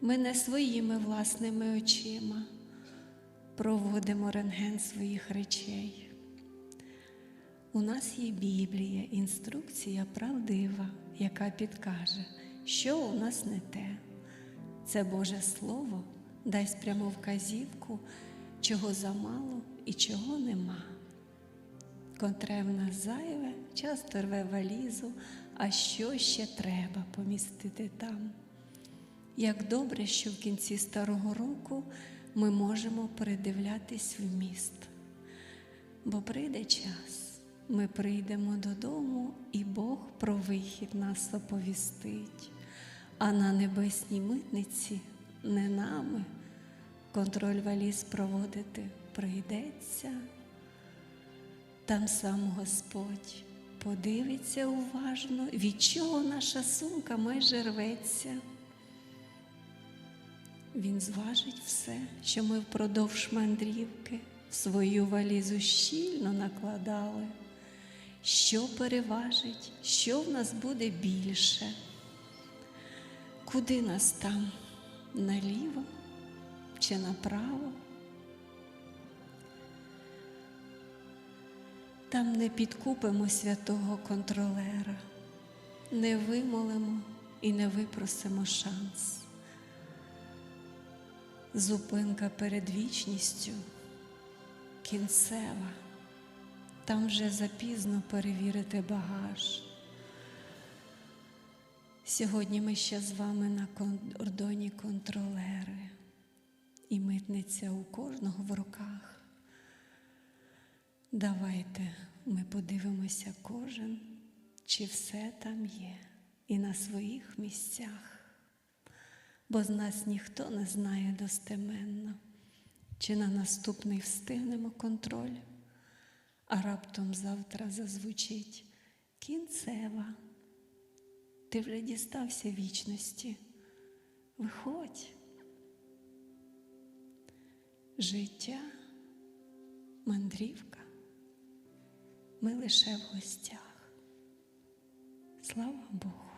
Ми не своїми власними очима проводимо рентген своїх речей. У нас є Біблія, інструкція правдива, яка підкаже, що у нас не те. Це Боже Слово дасть пряму вказівку, чого замало і чого нема. Котре в нас зайве, часто рве валізу, а що ще треба помістити там. Як добре, що в кінці старого року ми можемо передивлятись в міст. Бо прийде час, ми прийдемо додому, і Бог про вихід нас оповістить. А на небесній митниці не нами контроль валіз проводити прийдеться. Там сам Господь подивиться уважно, від чого наша сумка майже рветься. Він зважить все, що ми впродовж мандрівки в свою валізу щільно накладали. Що переважить, що в нас буде більше? Куди нас там? Наліво чи направо? Там не підкупимо святого контролера, не вимолимо і не випросимо шанс. Зупинка перед вічністю кінцева. Там вже запізно перевірити багаж. Сьогодні ми ще з вами на кордоні контролери, і митниця у кожного в руках. Давайте ми подивимося кожен, чи все там є, і на своїх місцях, бо з нас ніхто не знає достеменно, чи на наступний встигнемо контроль, а раптом завтра зазвучить кінцева. Ти вже дістався вічності. Виходь. Життя, мандрівка. Ми лише в гостях. Слава Богу.